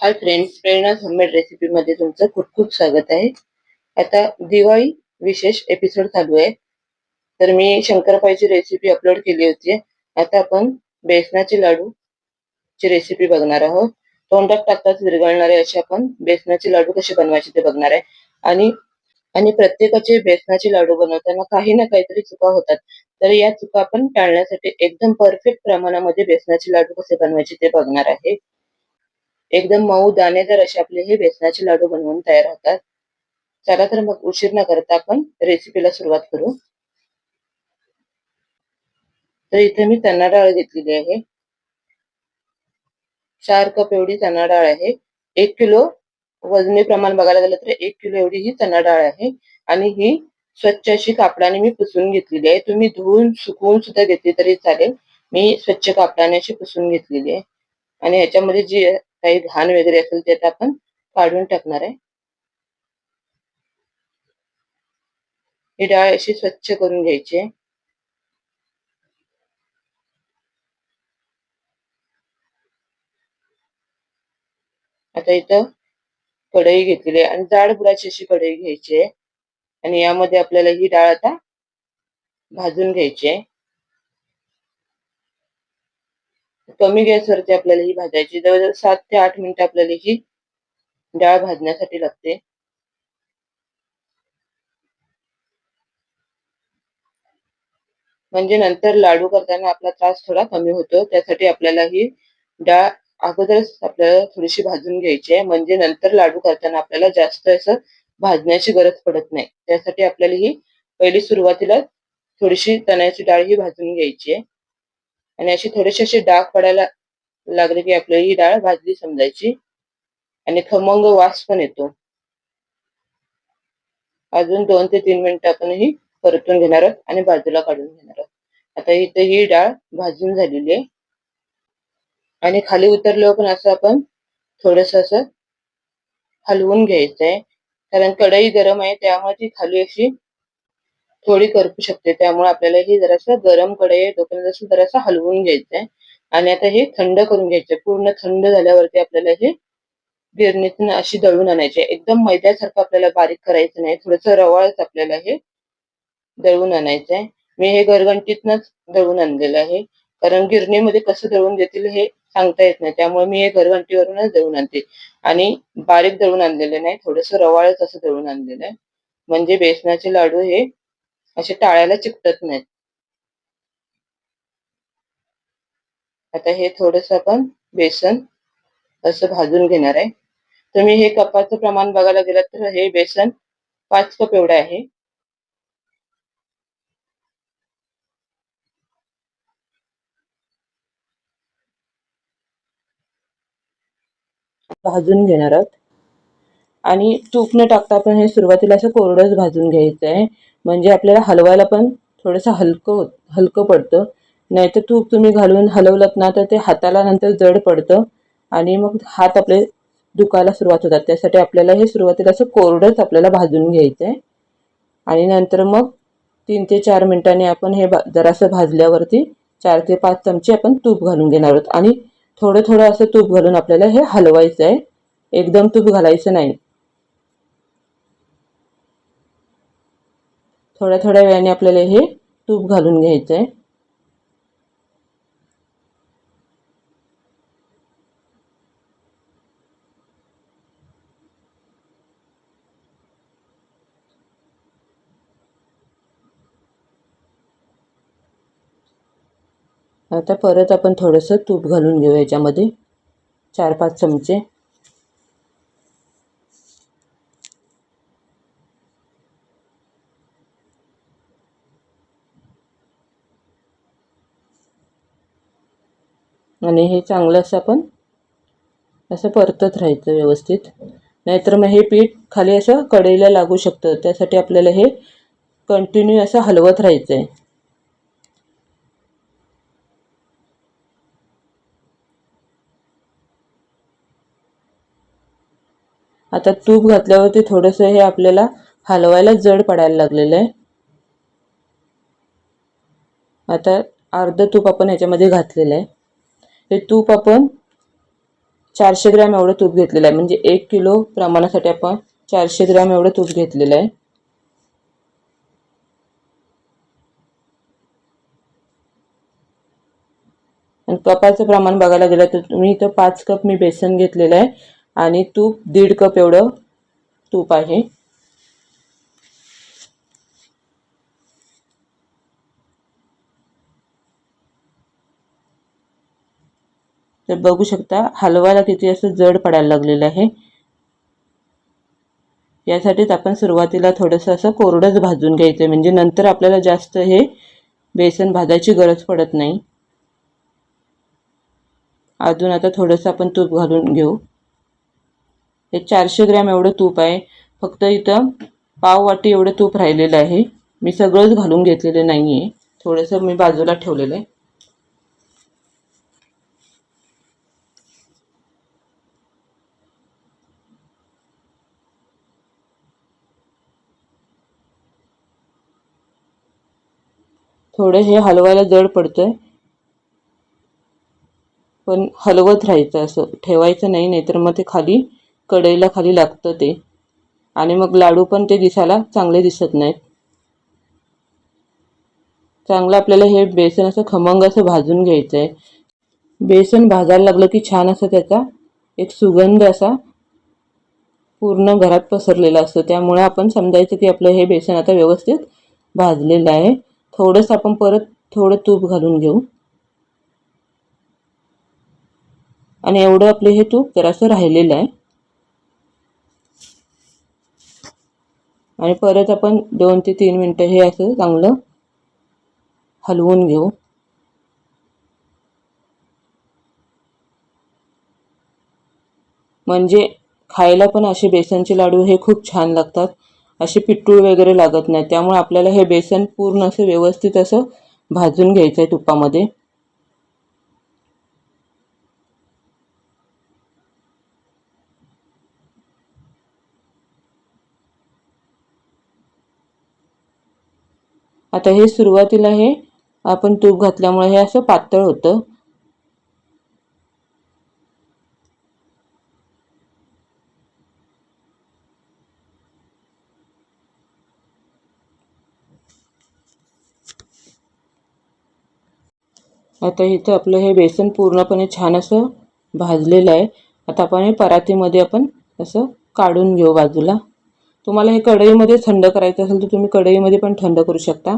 Hi friends Prerna homemade recipe मध्ये तुमचं खूप खूप स्वागत आहे. आता दिवाळी विशेष एपिसोड चालू आहे. तर मी शंकरपाळीची रेसिपी अपलोड केली होती. आता आपण बेसनाचे लाडू ची रेसिपी बघणार आहोत. तोंडात टाकताच विरघळणारे असे आपण बेसनाचे लाडू कसे बनवायचे ते बघणार आहे. आणि आणि प्रत्येकाचे बेसनाचे लाडू बनवताना काही ना काहीतरी चुका होतात. तर या चुका आपण टाळण्यासाठी एकदम परफेक्ट प्रमाणामध्ये बेसनाचे लाडू कसे बनवायचे ते बघणार आहे. एकदम मऊ दाणेदार असे आपले हे बेसनाचे लाडू बनवून तयार होतात. चला तर मग उशीर न करता आपण रेसिपीला सुरुवात करू. तर इथे मी चणा डाळ घेतलेली आहे. चार कप एवढी चणा डाळ आहे. एक किलो वजनी प्रमाण बघायला गेलं तर एक किलो एवढी ही चणा डाळ आहे. आणि ही स्वच्छ अशी कापडाने मी पुसून घेतलेली आहे. तुम्ही धुवून सुकवून सुद्धा घेतली तरी चालेल. मी स्वच्छ कापडाने अशी पुसून घेतलेली आहे. आणि ह्याच्यामध्ये जी काही घाण वगैरे असेल ते आता आपण काढून टाकणार आहे. ही डाळ अशी स्वच्छ करून घ्यायची आहे. आता इथं कढई घेतलेली आहे आणि जाड बुडाची अशी कढई घ्यायची आहे. आणि यामध्ये आपल्याला ही डाळ आता भाजून घ्यायची आहे. कमी गॅसवरती आपल्याला ही भाजायची. जवळजवळ सात ते आठ मिनिटं आपल्याला ही डाळ भाजण्यासाठी लागते. म्हणजे नंतर लाडू करताना आपला त्रास थोडा कमी होतो. त्यासाठी आपल्याला ही डाळ अगोदरच आपल्याला थोडीशी भाजून घ्यायची आहे. म्हणजे नंतर लाडू करताना आपल्याला जास्त असं भाजण्याची गरज पडत नाही. त्यासाठी आपल्याला ही पहिली सुरुवातीला थोडीशी चण्याची डाळ ही भाजून घ्यायची आहे. आणि अशी थोडेसे अशी डाग पडायला लागले की आपल्याला ही डाळ भाजली समजायची. आणि खमंग वास पण येतो. अजून दोन ते तीन मिनिटं आपण ही परतून घेणार आहोत आणि बाजूला काढून घेणार आहोत. आता इथे ही डाळ भाजून झालेली आहे. आणि खाली उतरल्यावर पण असं आपण थोडस असं हलवून घ्यायचं आहे कारण कढई गरम आहे त्यामुळे ती खाली अशी थोडी करपू शकते. त्यामुळे आपल्याला हे जरासं गरम कढई डोक्याला तोपर्यंत जरासं हलवून घ्यायचं आहे आणि आता हे थंड करून घ्यायचं पूर्ण थंड झाल्यावरती आपल्याला हे गिरणीतून अशी दळून आणायची. एकदम मैद्यासारखं आपल्याला बारीक करायचं नाही. थोडंसं रवाळच आपल्याला हे दळून आणायचं आहे मी हे घरघंटीतनच दळून आणलेलं आहे. कारण गिरणीमध्ये कसं दळून देतील हे सांगता येत नाही. त्यामुळे मी हे घरघंटीवरूनच दळून आणते. आणि बारीक दळून आणलेले नाही. थोडस रवाळच असं दळून आणलेलं आहे. म्हणजे बेसनाचे लाडू हे असे टाळ्याला चिकटत नाहीत. आता हे थोडस आपण बेसन असं भाजून घेणार आहे. तुम्ही हे कपाचं प्रमाण बघायला गेलात तर हे बेसन पाच कप एवढं आहे. भाजून घेणार आहोत. आणि तूप न टाकता आपण हे सुरुवातीला असं कोरडंच भाजून घ्यायचं आहे म्हणजे आपल्याला हलवायला पण थोडंसं हलकं हलकं पडतं. नाहीतर तूप तुम्ही घालून हलवलं ना तर ते हाताला नंतर जड पडतं. आणि मग हात आपले दुखायला सुरुवात होतात. त्यासाठी आपल्याला हे सुरुवातीला असं कोरडंच आपल्याला भाजून घ्यायचं आहे आणि नंतर मग तीन ते चार मिनिटांनी आपण हे जरासं भाजल्यावरती चार ते पाच चमचे आपण तूप घालून घेणार आहोत. आणि थोडं थोडं असं तूप घालून आपल्याला हे हलवायचं आहे एकदम तूप घालायचं नाही. थोड्या थोड्या वेळाने आपल्याला हे तूप घालून घ्यायचं आहे आता परत आपण थोडंसं तूप घालून घेऊ याच्यामध्ये. चार पाच चमचे. आणि हे चांगलं असं आपण असं परतत राहायचं व्यवस्थित. नाहीतर मग हे पीठ खाली असं कढईला लागू शकतं. त्यासाठी आपल्याला हे कंटिन्यू असं हलवत राहायचं आहे आता तूप घातल्यावरती थोडंसं हे आपल्याला हलवायला जड पडायला लागलेलं आहे. आता अर्ध तूप आपण ह्याच्यामध्ये घातलेलं आहे. हे तूप आपण चारशे ग्रॅम एवढं तूप घेतलेलं आहे. म्हणजे एक किलो प्रमाणासाठी आपण चारशे ग्रॅम एवढं तूप घेतलेलं आहे. आणि कपाचं प्रमाण बघायला गेलं तर तुम्ही इथं पाच कप मी बेसन घेतलेलं आहे. आणि तूप दीड कप एवढं तूप आहे. तर बघू शकता हलवायला किती असं जड पडायला लागलेलं आहे. यासाठीच आपण सुरुवातीला थोडंसं असं कोरडंच भाजून घ्यायचं म्हणजे नंतर आपल्याला जास्त हे बेसन भाजायची गरज पडत नाही. अजून आता थोडंसं आपण तूप घालून घेऊ. हे चारशे ग्रॅम एवढं तूप आहे. फक्त इथं पाव वाटी एवढं तूप राहिलेलं आहे. मी सगळंच घालून घेतलेलं नाही आहे थोडंसं मी बाजूला ठेवलेलं आहे. थोडं हे हलवायला जड पडतंय. पण हलवत राहायचं असं. ठेवायचं नाही नाहीतर मग ते खाली कढईला खाली लागतं ते. आणि मग लाडू पण ते दिसायला चांगले दिसत नाहीत. चांगलं आपल्याला हे बेसन असं खमंग असं भाजून घ्यायचं आहे बेसन भाजायला लागलं की छान असं त्याचा एक सुगंध असा पूर्ण घरात पसरलेला असतो. त्यामुळे आपण समजायचं की आपलं हे बेसन आता व्यवस्थित भाजलेलं आहे. थोडंसं आपण परत थोडं तूप घालून घेऊ. आणि एवढं आपलं हे तूप जरासं राहिलेलं आहे. आणि परत आपण दोन ते तीन मिनटं हे असं चांगलं हलवून घेऊ. म्हणजे खायला पण असे बेसनचे लाडू हे खूप छान लागतात. असे पिट्टूळ वगैरे लागत नाही. त्यामुळे आपल्याला हे बेसन पूर्ण असं व्यवस्थित असं भाजून घ्यायचं आहे तुपामध्ये. आता हे सुरुवातीला हे आपण तूप घातल्यामुळे हे असं पातळ होतं. आता इथं आपलं हे बेसन पूर्णपणे छान असं भाजलेलं आहे. आता आपण हे परातीमध्ये आपण असं काढून घेऊ बाजूला. तुम्हाला हे कढईमध्ये थंड करायचं असेल तर तुम्ही कढईमध्ये पण थंड करू शकता.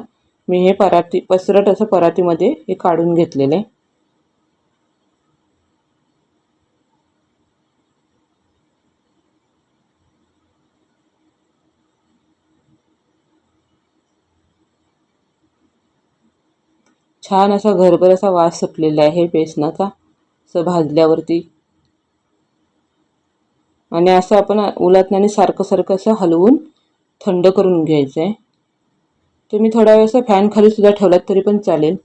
मी हे पराती पसरट असं परातीमध्ये हे काढून घेतलेलं आहे. छान असा घरभर असा वास सुटलेला आहे बेसनाचा. असं भाजल्यावरती. आणि असं आपण उलटण्याने सारखं सारखं असं हलवून थंड करून घ्यायचं आहे तुम्ही थोडा वेळ असं फॅन खाली सुद्धा ठेवलात तरी पण चालेल.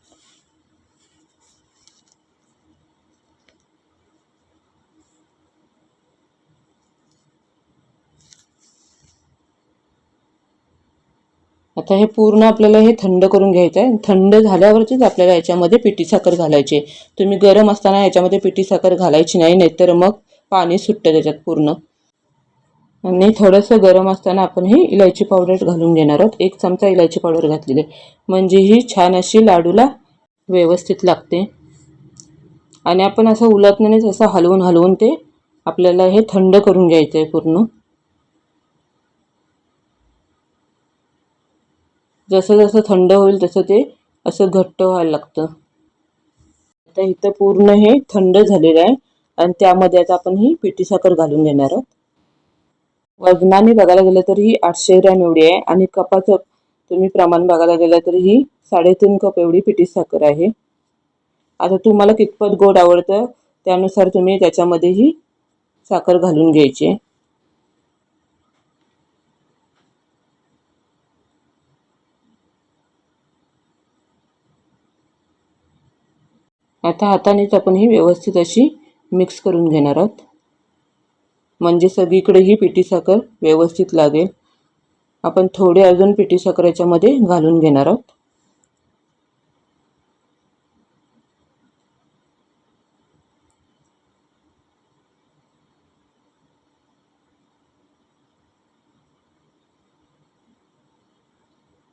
आता हे पूर्ण आपल्याला हे थंड करून घ्यायचं आहे थंड झाल्यावरतीच आपल्याला याच्यामध्ये पिठी साखर घालायची. तुम्ही गरम असताना याच्यामध्ये पिठी साखर घालायची नाही नाहीतर मग पाणी सुटतं त्याच्यात पूर्ण. आणि थोडंसं गरम असताना आपण ही इलायची पावडर घालून घेणार आहोत. एक चमचा इलायची पावडर घातलेली म्हणजे ही छान अशी लाडूला व्यवस्थित लागते. आणि आपण असं उलटण्यानेच असं हलवून हलवून ते आपल्याला हे थंड करून घ्यायचं आहे पूर्ण. जसं जसं थंड होईल तसं ते असं घट्ट व्हायला लागतं. आता इथं पूर्ण हे थंड झालेलं आहे आणि त्यामध्ये आता आपण ही पिठी साखर घालून घेणार आहोत. वजनाने बघायला गेलं तर ही आठशे ग्रॅम एवढी आहे आणि कपाचं तुम्ही प्रमाण बघायला गेलं तर ही साडेतीन कप एवढी पिठी साखर आहे. आता तुम्हाला कितपत गोड आवडतं त्यानुसार तुम्ही त्याच्यामध्ये ही साखर घालून घ्यायची. आता हातानेच आपण ही व्यवस्थित अशी मिक्स करून घेणार आहोत. म्हणजे सगळीकडे ही पिठी साखर व्यवस्थित लागेल. आपण थोडे अजून पिठी साखर याच्यामध्ये घालून घेणार आहोत.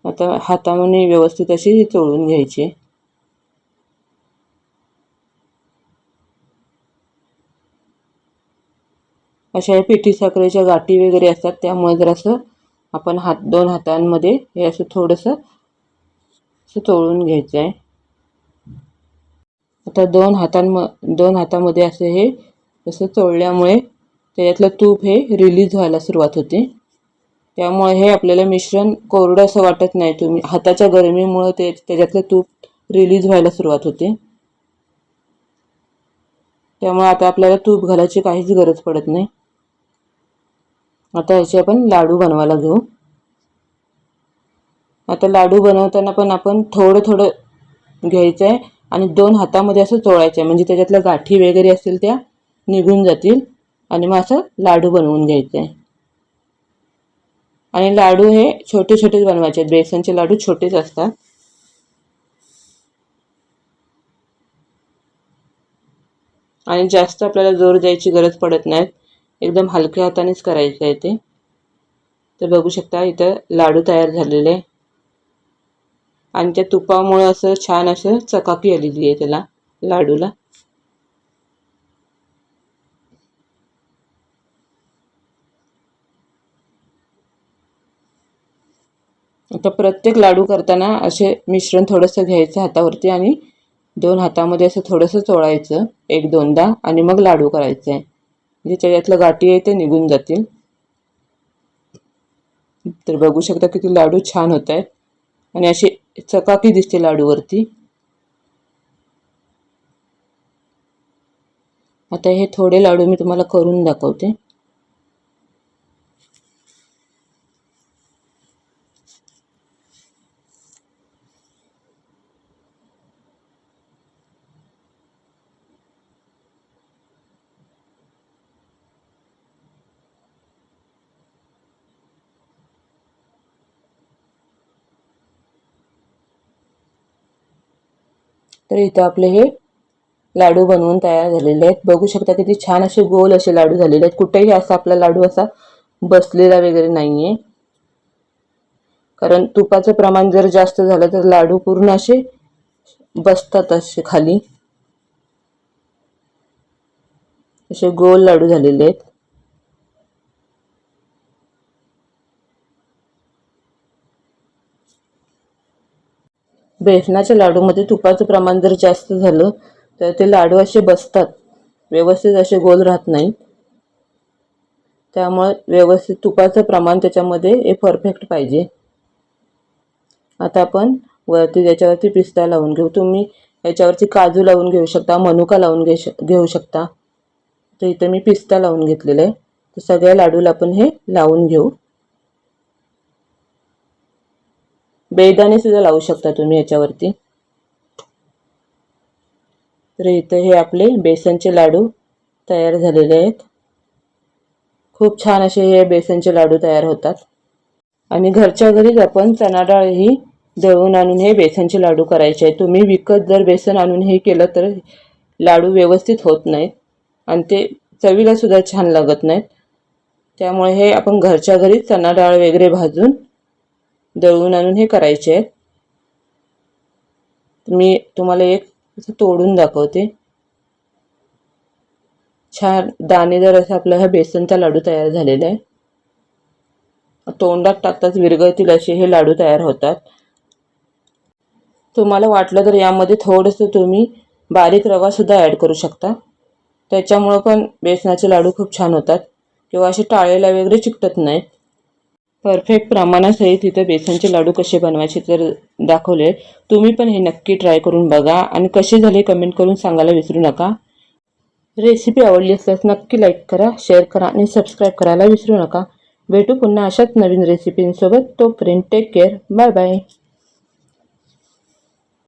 आता हाताने व्यवस्थित अशी चोळून घ्यायची आहे. अशा पिठी साखरेच्या गाठी वगैरे असतात त्यामुळे जर असं आपण हात दोन हातांमध्ये हे असं थोडंसं असं चोळून घ्यायचं आहे. आता दोन हातांम दोन हातामध्ये असं हे असं चोळल्यामुळे त्याच्यातलं तूप हे रिलीज व्हायला सुरुवात होते. त्यामुळे हे आपल्याला मिश्रण कोरडं असं वाटत नाही तुम्ही हाताच्या गरमीमुळं ते त्याच्यातलं तूप रिलीज व्हायला सुरुवात होते. त्यामुळे आता आपल्याला तूप घालायची काहीच गरज पडत नाही. आता ह्याचे आपण लाडू बनवायला घेऊ. आता लाडू बनवताना पण आपण थोडं थोडं घ्यायचं आहे आणि दोन हातामध्ये असं चोळायचं आहे म्हणजे त्याच्यातल्या गाठी वगैरे असतील त्या निघून जातील आणि मग असं लाडू बनवून घ्यायचं आहे आणि लाडू हे छोटे छोटेच बनवायचे आहेत. बेसनचे लाडू छोटेच असतात. आणि जास्त आपल्याला जोर द्यायची गरज पडत नाहीत. एकदम हलक्या हातानेच करायचं आहे ते. तर बघू शकता इथं लाडू तयार झालेले आणि त्या तुपामुळं असं छान असं चकाकी आलेली आहे त्याला लाडूला. आता प्रत्येक लाडू करताना असे मिश्रण थोडंसं घ्यायचं हातावरती आणि दोन हातामध्ये असं थोडंसं चोळायचं. एक दोनदा आणि मग लाडू करायचे. आहे म्हणजे त्याच्यातलं गाठी आहे ते निघून जातील. तर बघू शकता किती लाडू छान होत आहेत. आणि अशी चकाकी दिसते लाडूवरती. आता हे थोडे लाडू मी तुम्हाला करून दाखवते. तर इथं आपले हे लाडू बनवून तयार झालेले आहेत. बघू शकता किती छान असे गोल असे लाडू झालेले आहेत. कुठेही असा आपला लाडू असा बसलेला वगैरे नाही आहे कारण तुपाचं प्रमाण जर जास्त झालं तर लाडू पूर्ण असे बसतात असे खाली. असे गोल लाडू झालेले आहेत. बेसनाच्या लाडूमध्ये तुपाचं प्रमाण जर जास्त झालं तर ते लाडू असे बसतात. व्यवस्थित असे गोल राहत नाहीत. त्यामुळे व्यवस्थित तुपाचं प्रमाण त्याच्यामध्ये हे परफेक्ट पाहिजे. आता आपण वरती त्याच्यावरती पिस्ता लावून घेऊ. तुम्ही याच्यावरती काजू लावून घेऊ शकता मनुका लावून घे घेऊ शकता. तर इथं मी पिस्ता लावून घेतलेला आहे. तर सगळ्या लाडूला आपण हे लावून घेऊ. बेदाणे सुद्धा लावू शकता तुम्ही याच्यावरती. तर इथं हे आपले बेसनचे लाडू तयार झालेले आहेत. खूप छान असे हे बेसनचे लाडू तयार होतात. आणि घरच्या घरीच आपण चणा डाळ ही दळून आणून हे बेसनचे लाडू करायचे आहे तुम्ही विकत जर बेसन आणून हे केलं तर लाडू व्यवस्थित होत नाहीत. आणि ते चवीला सुद्धा छान लागत नाहीत. त्यामुळे हे आपण घरच्या घरीच चणा डाळ वगैरे भाजून दळून आणून हे करायचे आहेत. मी तुम्हाला एक असं तोडून दाखवते. छान दाणेदार असं आपला हा बेसनचा लाडू तयार झालेला आहे. तोंडात टाकताच विरघळतील असे हे लाडू तयार होतात. तुम्हाला वाटलं तर यामध्ये थोडंसं तुम्ही बारीक रवासुद्धा ॲड करू शकता. त्याच्यामुळं पण बेसनाचे लाडू खूप छान होतात. किंवा असे टाळेला वगैरे चिकटत नाहीत. परफेक्ट प्रमाणासहित इथं बेसनचे लाडू कसे बनवायचे तर दाखवले. तुम्ही पण हे नक्की ट्राय करून बघा आणि कसे झाले कमेंट करून सांगायला विसरू नका. रेसिपी आवडली असल्यास नक्की लाईक करा शेअर करा आणि सबस्क्राईब करायला विसरू नका. भेटू पुन्हा अशाच नवीन रेसिपींसोबत तोपर्यंत टेक केअर बाय बाय